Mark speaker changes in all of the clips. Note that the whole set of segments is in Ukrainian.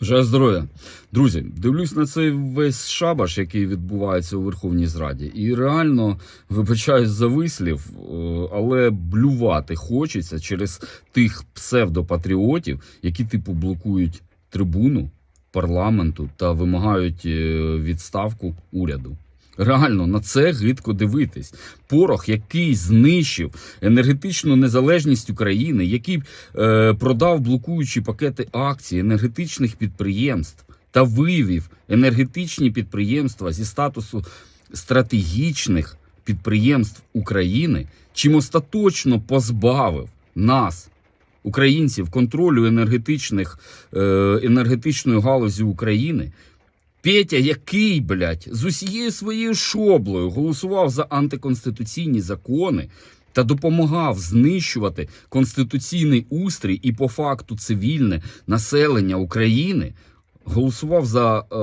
Speaker 1: Бажаю здоров'я. Друзі, дивлюсь на цей весь шабаш, який відбувається у Верховній Зраді, і реально вибачаюсь за вислів, е, але блювати хочеться через тих псевдопатріотів, які типу блокують трибуну парламенту та вимагають е, відставку уряду. Реально на це гидко дивитись. Порох, який знищив енергетичну незалежність України, який е, продав блокуючі пакети акцій енергетичних підприємств та вивів енергетичні підприємства зі статусу стратегічних підприємств України, чим остаточно позбавив нас, українців, контролю енергетичних, е, енергетичної галузі України. Петя, який, блядь, з усією своєю шоблою голосував за антиконституційні закони та допомагав знищувати конституційний устрій і по факту цивільне населення України. Голосував за е,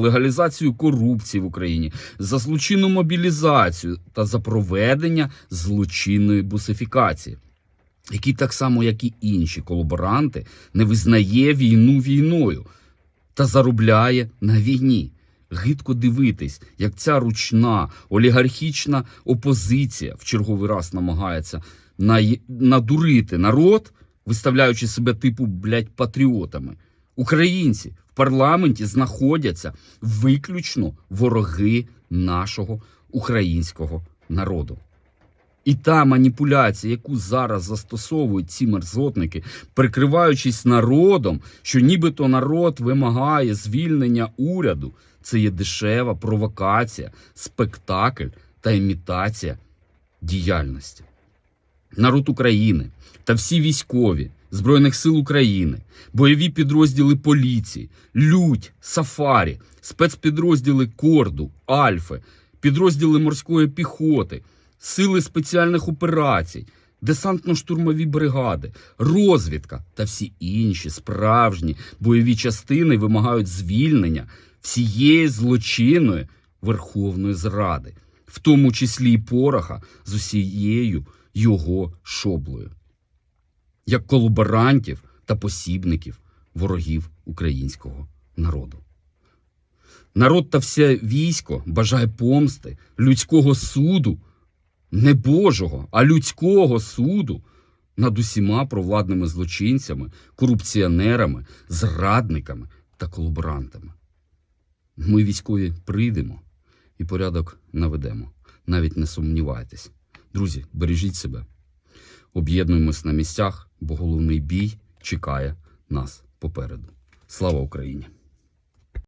Speaker 1: легалізацію корупції в Україні, за злочинну мобілізацію та за проведення злочинної бусифікації, який так само, як і інші колаборанти, не визнає війну війною та заробляє на війні. Гидко дивитись, як ця ручна олігархічна опозиція в черговий раз намагається надурити народ, виставляючи себе типу блядь, патріотами. Українці в парламенті знаходяться виключно вороги нашого українського народу. І та маніпуляція, яку зараз застосовують ці мерзотники, прикриваючись народом, що нібито народ вимагає звільнення уряду, це є дешева провокація, спектакль та імітація діяльності. Народ України та всі військові Збройних сил України, бойові підрозділи поліції, Людь, Сафарі, спецпідрозділи Корду, Альфи, підрозділи морської піхоти, сили спеціальних операцій, десантно-штурмові бригади, розвідка та всі інші справжні бойові частини вимагають звільнення всієї злочинної Верховної Зради, в тому числі і Пороха з усією його шоблею, як колаборантів та посібників ворогів українського народу. Народ та все військо бажає помсти, людського суду, не Божого, а людського суду над усіма провладними злочинцями, корупціонерами, зрадниками та колаборантами. Ми, військові, прийдемо і порядок наведемо. Навіть не сумнівайтесь. Друзі, бережіть себе. Об'єднуємось на місцях, бо головний бій чекає нас попереду. Слава Україні!